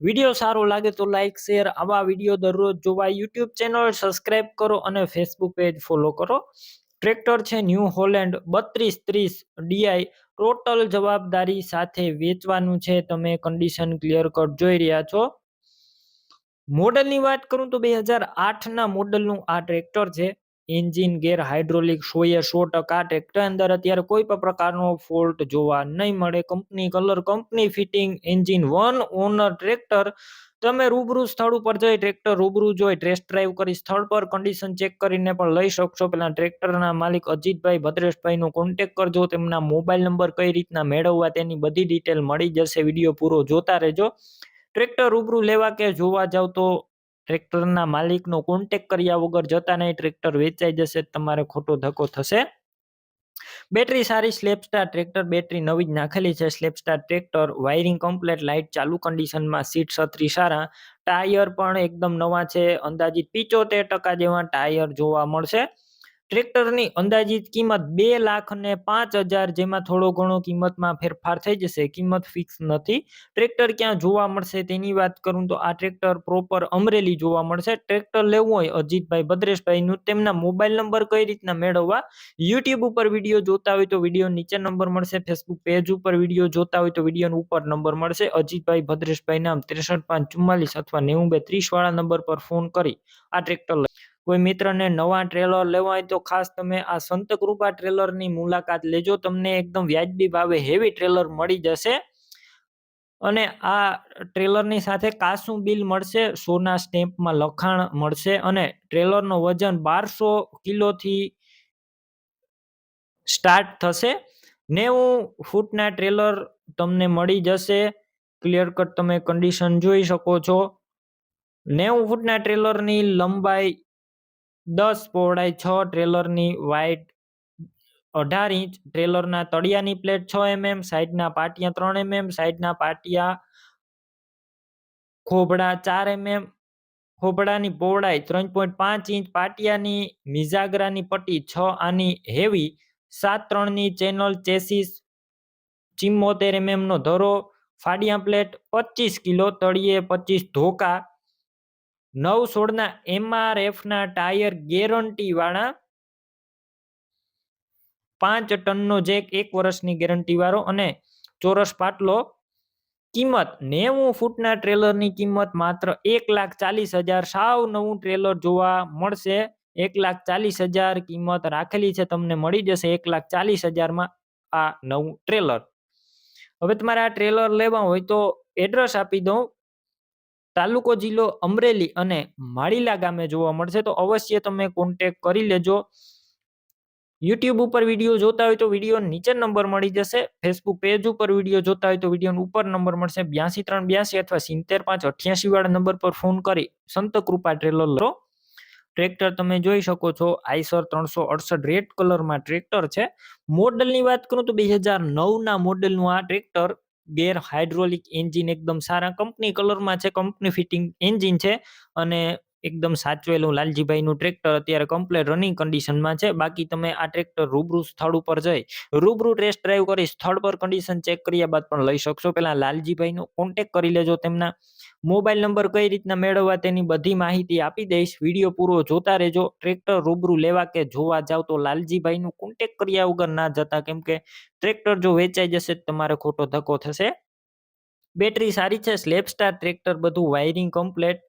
Video સારો લાગે તો લાઇક શેર આવા વીડિયો દરરોજ જોવા યુટ્યુબ ચેનલ સબસ્ક્રાઇબ કરો અને ફેસબુક પેજ ફોલો કરો. ટ્રેક્ટર છે ન્યૂ હોલેન્ડ બત્રીસ ત્રીસ ડીઆઈ ટોટલ જવાબદારી સાથે વેચવાનું છે. તમે કન્ડિશન ક્લિયર કટ જોઈ રહ્યા છો. મોડલની વાત કરું તો બે હજાર આઠના મોડલનું આ ટ્રેક્ટર છે. એન્જિન ગેર હાઇડ્રોલિક સોએ સો ટકા ટ્રેક્ટર અંદર અત્યારે કોઈ પણ પ્રકારનો ફોલ્ટ જોવા નહીં મળે. Company colour, company fitting engine one owner tractor તમે રૂબરૂ સ્થળ ઉપર જઈ ટ્રેક્ટર રૂબરૂ જોઈ ટેસ્ટ ડ્રાઈવ કરી સ્થળ પર કન્ડિશન ચેક કરીને પણ લઈ શકશો. પેલા ટ્રેક્ટરના માલિક અજીતભાઈ ભદ્રેશભાઈનો કોન્ટેક કરજો. તેમના મોબાઈલ નંબર કઈ રીતના મેળવવા તેની બધી ડિટેલ મળી જશે. વીડિયો પૂરો જોતા રહેજો. ટ્રેક્ટર રૂબરૂ લેવા કે જોવા જાવ તો ટ્રેક્ટરના માલિકનો કોન્ટેક કર્યા વગર જતા નહીં, ટ્રેક્ટર વેચાઈ જશે, તમારે ખોટો ધક્કો થશે. બેટરી સારી સ્લેપસ્ટાર ટ્રેક્ટર, બેટરી નવી જ નાખેલી છે. સ્લેપસ્ટાર ટ્રેક્ટર વાયરિંગ કમ્પ્લેટ લાઇટ ચાલુ કન્ડિશનમાં સીટ છત્રી સારા. ટાયર પણ એકદમ નવા છે. અંદાજિત પિચોતેર ટકા જેવા ટાયર જોવા મળશે. ટ્રેક્ટરની અંદાજિત કિંમત બે લાખ ને પાંચ હજાર જેમાં થોડો ઘણો કિંમતમાં ફેરફાર થઈ જશે. કિંમત ફિક્સ નથી. ટ્રેક્ટર ક્યાં જોવા મળશે તેની વાત કરું તો આ ટ્રેક્ટર પ્રોપર અમરેલી જોવા મળશે. ટ્રેક્ટર લેવું હોય અજીતભાઈ ભદ્રેશભાઈનું તેમના મોબાઈલ નંબર કઈ રીતના મેળવવા? યુટ્યુબ ઉપર વીડિયો જોતા હોય તો વીડિયો નીચે નંબર મળશે. ફેસબુક પેજ ઉપર વીડિયો જોતા હોય તો વીડિયો ઉપર નંબર મળશે. અજીતભાઈ ભદ્રેશભાઈ નામ ત્રેસઠ પાંચ ચુમ્માલીસ અથવા નેવું બે ત્રીસ વાળા નંબર પર ફોન કરી આ ટ્રેક્ટર કોઈ મિત્રને નવા ટ્રેલર લેવા હોય તો ખાસ તમે આ સંત કૃપા ટ્રેલરની મુલાકાત લેજો. તમને એકદમ વ્યાજબી ભાવે હેવી ટ્રેલર મળી જશે. અને આ ટ્રેલરની સાથે કાસું બિલ મળશે, સોના સ્ટેમ્પમાં લખાણ મળશે અને ટ્રેલરનો વજન બારસો કિલોથી સ્ટાર્ટ થશે. નેવું ફૂટના ટ્રેલર તમને મળી જશે. ક્લિયર કટ તમે કન્ડિશન જોઈ શકો છો. નેવું ફૂટના ટ્રેલરની લંબાઈ દસ પહોળાઈ છ ટ્રેલરની વાઇડ અઢાર ઇંચ, ટ્રેલરના તળિયાની પ્લેટ છ એમએમ, સાઈડના પાટિયા ત્રણ એમએમ, સાઈડના પાટિયા ખોબડા ચાર એમએમ, ખોબડાની પહોળાઈ ત્રણ પોઈન્ટ પાંચ ઇંચ, પાટિયાની મિઝાગરાની પટ્ટી છ આની હેવી સાત ત્રણની ચેનલ ચેસીસ ચિમ્મોતેર એમએમનો ધરો, ફાડિયા પ્લેટ પચીસ કિલો, તળિયે પચીસ ધોકા નવ સોળના એમઆરએફના ટાયર ગેરંટી વાળા પાંચ ટનનો જેક એક વર્ષની ગેરંટી વાળો અને ચોરસ પાટલો કિંમત નેવું ફૂટના ટ્રેલરની કિંમત માત્ર એક લાખ ચાલીસ હજાર સાવ નવું ટ્રેલર જોવા મળશે. એક લાખ ચાલીસ હજાર કિંમત રાખેલી છે, તમને મળી જશે એક લાખ ચાલીસ હજારમાં આ નવું ટ્રેલર. હવે તમારે આ ટ્રેલર લેવા હોય તો એડ્રેસ આપી દઉં. તાલુકો જિલ્લો અમરેલી અને માળીલા ગામે જોવા મળશે. તો અવશ્ય તમે કોન્ટેક કરી લેજો. યુટ્યુબ ઉપર વીડિયો જોતા હોય તો વીડિયો નીચે નંબર મળી જશે. ફેસબુક પેજ ઉપર વીડિયો જોતા હોય તો વીડિયો ઉપર નંબર મળશે. બ્યાસી ત્રણ બ્યાસી અથવા સિત્તેર પાંચ અઠ્યાસી વાળા નંબર પર ફોન કરી સંત કૃપા ટ્રેલર લો. ટ્રેક્ટર તમે જોઈ શકો છો. આઈસર ત્રણસો અડસઠ રેડ કલરમાં ટ્રેક્ટર છે. મોડલની વાત કરું તો બે હજાર નવના મોડલનું આ ટ્રેક્ટર ગેર હાઇડ્રોલિક એન્જિન એકદમ સારા. કંપની કલરમાં છે કંપની ફિટિંગ એન્જિન છે અને એકદમ સાચવેલું. લાલજીભાઈનું ટ્રેક્ટર અત્યારે કમ્પ્લેટ રનિંગ કન્ડિશનમાં છે. બાકી તમે આ ટ્રેક્ટર રૂબરૂ સ્થળ ઉપર જઈ, રૂબરૂ ટેસ્ટ ડ્રાઈવ કરી, સ્થળ પર કન્ડિશન ચેક કર્યા બાદ પણ લઈ શકશો. પહેલાં લાલજીભાઈનો કોન્ટેક કરી લેજો તેમના. મોબાઈલ નંબર કઈ રીતના મેળવવા તેની બધી માહિતી આપી દઈશ. વીડિયો પૂરો જોતા રહેજો. ટ્રેક્ટર રૂબરૂ લેવા કે જોવા જાવ તો લાલજીભાઈનું કોન્ટેક કર્યા વગર ના જતા. કેમ કે ટ્રેક્ટર જો વેચાઈ જશે તમારે ખોટો ધક્કો થશે. બેટરી સારી છે સ્લેપસ્ટાર ટ્રેક્ટર બધું વાયરિંગ કમ્પ્લેટ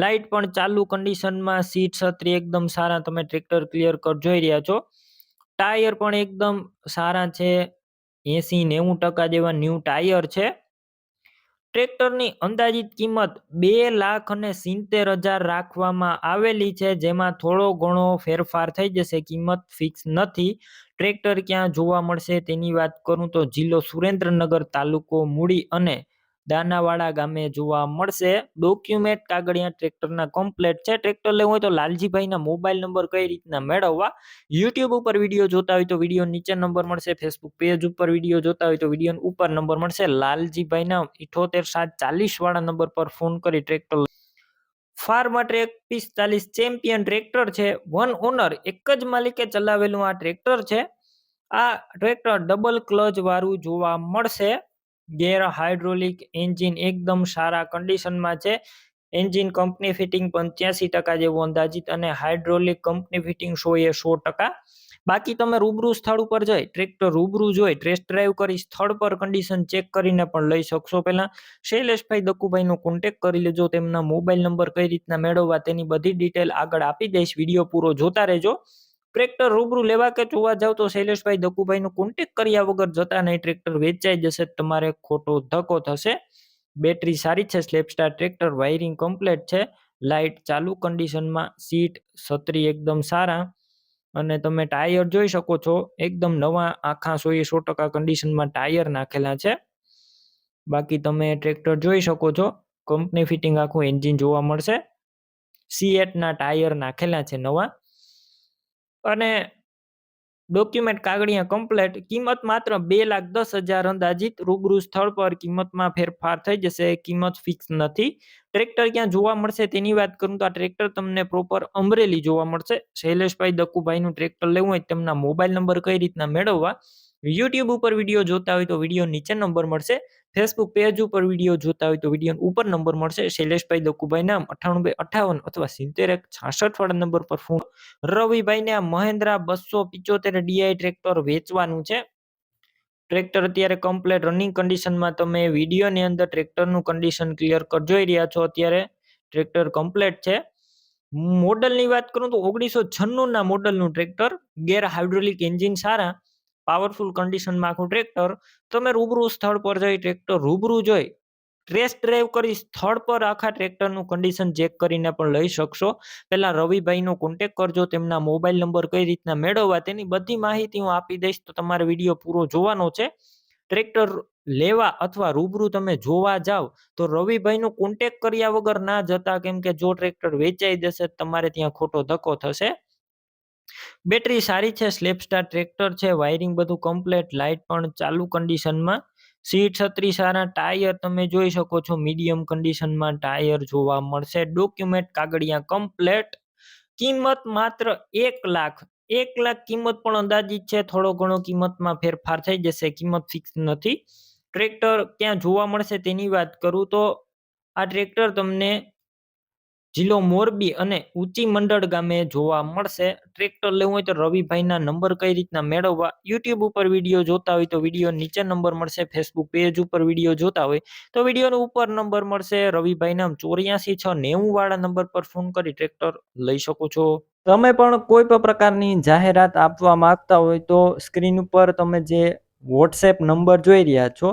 લાઇટ પણ ચાલુ કન્ડિશનમાં સીટ છત્રી એકદમ સારા, તમે ટ્રેક્ટર ક્લિયર કટ જોઈ રહ્યા છો. ટાયર પણ એકદમ સારા છે, એસી નેવું ટકા જેવા ન્યૂ ટાયર છે. ટ્રેક્ટરની અંદાજિત કિંમત બે લાખ અને સિત્તેર હજાર રાખવામાં આવેલી છે, જેમાં થોડો ઘણો ફેરફાર થઈ જશે, કિંમત ફિક્સ નથી. ટ્રેક્ટર ક્યાં જોવા મળશે તેની વાત કરું તો જિલ્લો સુરેન્દ્રનગર તાલુકો મૂડી અને દાનાવાડા ગામે જોવા મળશે. ડોક્યુમેન્ટ કાગળિયા ટ્રેક્ટરના કમ્પ્લેટ છે. ટ્રેક્ટર લેવું હોય તો લાલજીભાઈના મોબાઈલ નંબર કઈ રીતના મેળવવા? યુટ્યુબ ઉપર વીડિયો જોતા હોય તો વીડિયો નીચે નંબર મળશે. ફેસબુક પેજ ઉપર વીડિયો જોતા હોય તો વીડિયો ઉપર નંબર મળશે. લાલજીભાઈના ઇઠોતેર સાત ચાલીસ વાળા નંબર પર ફોન કરી ટ્રેક્ટર ફાર્મા ટ્રેક પિસ્તાલીસ ચેમ્પિયન ટ્રેક્ટર છે. વન ઓનર એક જ માલિકે ચલાવેલું આ ટ્રેક્ટર છે. આ ટ્રેક્ટર ડબલ ક્લચ વાળું જોવા મળશે. ગેર હાઇડ્રોલિક એન્જિન એકદમ સારા કન્ડિશનમાં છે. એન્જિન કંપની ફિટિંગ પંચ્યાસી ટકા જેવું અંદાજિત અને હાઇડ્રોલિક કંપની ફિટિંગ સો એ સો ટકા. બાકી તમે રૂબરૂ સ્થળ ઉપર જઈ ટ્રેક્ટર રૂબરૂ જોઈ ટેસ્ટ ડ્રાઈવ કરી સ્થળ પર કન્ડિશન ચેક કરીને પણ લઈ શકશો પહેલા. શૈલેષભાઈ દક્કુભાઈનો કોન્ટેક કરી લેજો, તેમના મોબાઈલ નંબર કઈ રીતના મેળવવા તેની બધી ડિટેલ આગળ આપી દઈશ. વીડિયો પૂરો જોતા રહેજો. ટ્રેક્ટર રૂબરૂ લેવા કે જોવા જાવ તો શૈલેષભાઈ દકુભાઈનો કોન્ટેક કર્યા વગર જતા નહીં, ટ્રેક્ટર વેચાઈ જશે, તમારે ખોટો ધક્કો થશે. બેટરી સારી છે સ્લેપસ્ટાર ટ્રેક્ટર, વાયરિંગ કમ્પ્લેટ છે લાઇટ ચાલુ કન્ડિશનમાં સીટ છત્રી એકદમ સારા. અને તમે ટાયર જોઈ શકો છો, એકદમ નવા આખા સો એ સો ટકા કન્ડિશનમાં ટાયર નાખેલા છે. બાકી તમે ટ્રેક્ટર જોઈ શકો છો કંપની ફિટિંગ આખું એન્જિન જોવા મળશે. સીએટના ટાયર નાખેલા છે નવા. અને ડોક્યુમેન્ટ કાગળિયા કમ્પ્લેટ કિંમત માત્ર બે લાખ દસ હજાર અંદાજિત. રૂબરૂ સ્થળ પર કિંમતમાં ફેરફાર થઈ જશે. કિંમત ફિક્સ નથી. ટ્રેક્ટર ક્યાં જોવા મળશે તેની વાત કરું તો આ ટ્રેક્ટર તમને પ્રોપર અમરેલી જોવા મળશે. શૈલેષભાઈ દક્કુભાઈનું ટ્રેક્ટર લેવું હોય તેમના મોબાઈલ નંબર કઈ રીતના મેળવવા? યુટ્યુબ ઉપર વીડિયો જોતા હોય તો વીડિયો નીચે નંબર મળશે. ફેસબુક પેજ ઉપર વીડિયો જોતા હોય તો વીડિયો ઉપર નંબર મળશે. શૈલેષભાઈ દકુભાઈ નામ અઠાણું અઠાવન અથવા સિત્તેર એક છાસઠ વાળા નંબર પર ફોન રવિભાઈને આ મહેન્દ્રા બસો પિચોતેર ડીઆઈ ટ્રેક્ટર વેચવાનું છે. ટ્રેક્ટર અત્યારે કમ્પ્લેટ રનિંગ કન્ડિશનમાં તમે વિડીયોની અંદર ટ્રેક્ટરનું કન્ડિશન ક્લિયર કર જોઈ રહ્યા છો અત્યારે. ટ્રેક્ટર કમ્પ્લેટ છે. મોડલની વાત કરું તો ઓગણીસો છન્નુંના મોડલનું ટ્રેક્ટર ગેર હાઇડ્રોલિક એન્જિન સારા પાવરફુલ કન્ડિશનમાં આખું ટ્રેક્ટર, તમે રૂબરૂ સ્થળ પર જઈ ટ્રેક્ટર રૂબરૂ જોઈ ટ્રેસ ડ્રાઈવ કરી સ્થળ પર આખા ટ્રેક્ટરનું કન્ડિશન ચેક કરીને પણ લઈ શકશો. પહેલાં રવિભાઈનો કોન્ટેક કરજો, તેમના મોબાઈલ નંબર કઈ રીતના મેળવવા, તેની બધી માહિતી હું આપી દઈશ, તો તમારે વીડિયો પૂરો જોવાનો છે. ટ્રેક્ટર લેવા અથવા રૂબરૂ તમે જોવા જાવ, તો રવિભાઈનો કોન્ટેક કર્યા વગર ના જતા, કેમ કે જો ટ્રેક્ટર વેચાઈ જશે તમારે ત્યાં ખોટો ધક્કો થશે. બેટરી સારી છે સ્લેપસ્ટાર ટ્રેક્ટર છે, વાયરિંગ બધું કમ્પ્લેટ લાઇટ પણ ચાલુ કન્ડિશનમાં સીટ છત્રી સારા, ટાયર તમે જોઈ શકો છો મીડિયમ કન્ડિશનમાં ટાયર જોવા મળશે. ડોક્યુમેન્ટ કાગળિયા કમ્પ્લેટ કિંમત માત્ર એક લાખ. એક લાખ કિંમત પણ અંદાજિત છે, થોડો ઘણો કિંમતમાં ફેરફાર થઈ જશે, કિંમત ફિક્સ નથી. ટ્રેક્ટર ક્યાં જોવા મળશે તેની વાત કરું તો, આ ટ્રેક્ટર તમને જિલ્લો મોરબી અને ઊંચી મંડળ ગામે જોવા મળશે. ટ્રેક્ટર લેવું હોય તો રવિભાઈના નંબર કઈ રીતના મેળવવા? યુટ્યુબ ઉપર વીડિયો જોતા હોય તો વીડિયો નીચે નંબર મળશે. ફેસબુક પેજ ઉપર વીડિયો જોતા હોય તો વિડીયોનો ઉપર નંબર મળશે. રવિભાઈ નામ ચોર્યાસી છ નેવું વાળા નંબર પર ફોન કરી ટ્રેક્ટર લઈ શકો છો. તમે પણ કોઈ પણ પ્રકારની જાહેરાત આપવા માંગતા હોય તો સ્ક્રીન ઉપર તમે જે વોટ્સએપ નંબર જોઈ રહ્યા છો